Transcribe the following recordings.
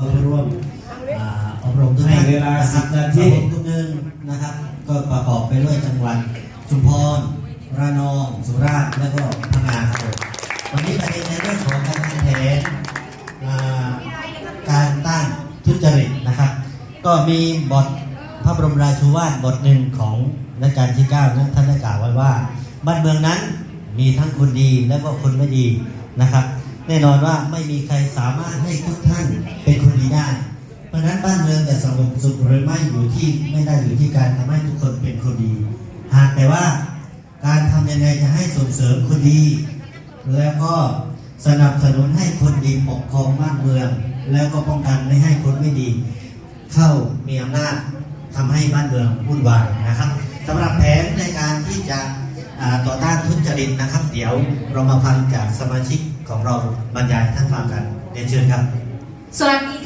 ผู้ร่วมอ่าอบรมทุกให้ท่านเวลาะครับ10นาที อบรมทุกหนึ่งนะครับ ก็ประกอบไปด้วยจังหวัดชุมพรระนอง สุราษฎร์และก็พังงาครับผมวันนี้ประเด็นในเรื่องของการทำแผนอ่าการต้านทุจริตนะครับ ก็มีบทพระบรมราชูวาทบทหนึ่งของรัชกาลที่ 9 นั้นท่านได้กล่าวไว้ว่า บ้านเมืองนั้นมีทั้งคนดีและก็คนไม่ดีนะครับ แน่นอนว่าไม่มีใครสามารถให้ทุกท่านเป็ นคนดีได้ เพราะนั้นบ้านเมืองจะสงบสุขหรือไม่อยู่ที่ไม่ได้อยู่ที่การทำให้ทุกคนเป็นคนดี หากแต่ว่าการทำยังไงจะให้ส่งเสริมคนดี แล้วก็สนับสนุนให้คนดีปกครองบ้านเมือง แล้วก็ป้องกันไม่ให้คนไม่ดี เข้ามีอำนาจทำให้บ้านเมืองวุ่นวายนะครับสำหรับแผนในการที่จะต่อต้านทุจริตนะครับ เดี๋ยวเรามาฟังจากสมาชิกของเราบรรยายท่านฟังกันเรียนเชิญครับ สวัสดี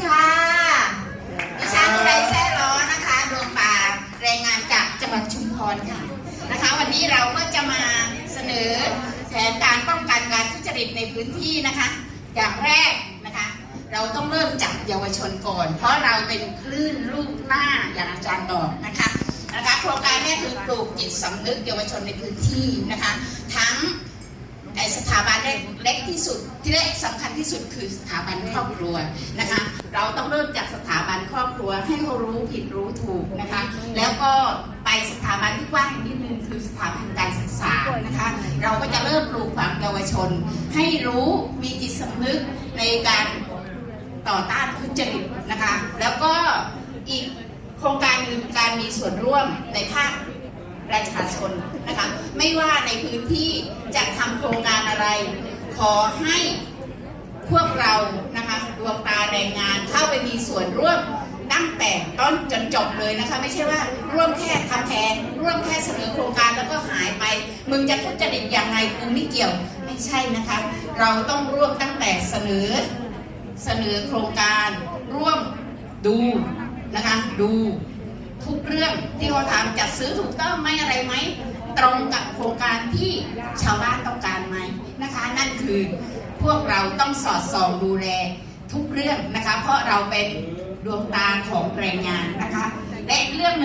แผนการป้องกันการทุจริตในพื้นที่นะคะ อย่างแรกนะคะ เราต้องเริ่มจากเยาวชนก่อน เพราะเราเป็นคลื่นลูกหน้าอย่างอาจารย์บอกนะคะนะคะโครงการนี้คือปลูกจิตสำนึกเยาวชนในพื้นที่นะคะ ทั้งสถาบันเล็กเล็กที่สุดที่เล็กสำคัญที่สุดคือสถาบันครอบครัวนะคะ เราต้องเริ่มจากสถาบันครอบครัวให้เขารู้ผิดรู้ถูกนะคะ แล้วก็ไปสถาบันที่กว้างอีกนิดนึงคื เราก็จะเริ่มปลูกฝังเยาวชน ให้รู้มีจิตสำนึกในการต่อต้านทุจริตนะคะ แล้วก็อีกโครงการหนึ่งการมีส่วนร่วมในภาคประชาชนนะคะไม่ว่าในพื้นที่จะทำโครงการอะไร ขอให้พวกเรานะคะดวงตาแรงงานเข้าไปมีส่วนร่วม ตั้งแต่ต้นจนจบเลยนะคะ ไม่ใช่ว่าร่วมแค่ทำแผนร่วมแค่เสนอโครงการแล้วก็หายไป มึงจะทุจริตยังไงกูไม่เกี่ยวไม่ใช่นะคะ เราต้องร่วมตั้งแต่เสนอเสนอโครงการร่วมดูนะคะดูทุกเรื่องที่เขาทำจัดซื้อถูกต้องไหมอะไรไหมตรงกับโครงการที่ชาวบ้านต้องการไหมนะคะ นั่นคือพวกเราต้องสอดส่องดูแลทุกเรื่องนะคะ เพราะเราเป็น ดวงตาของแรงงานนะคะ และเรื่องหนึ่ง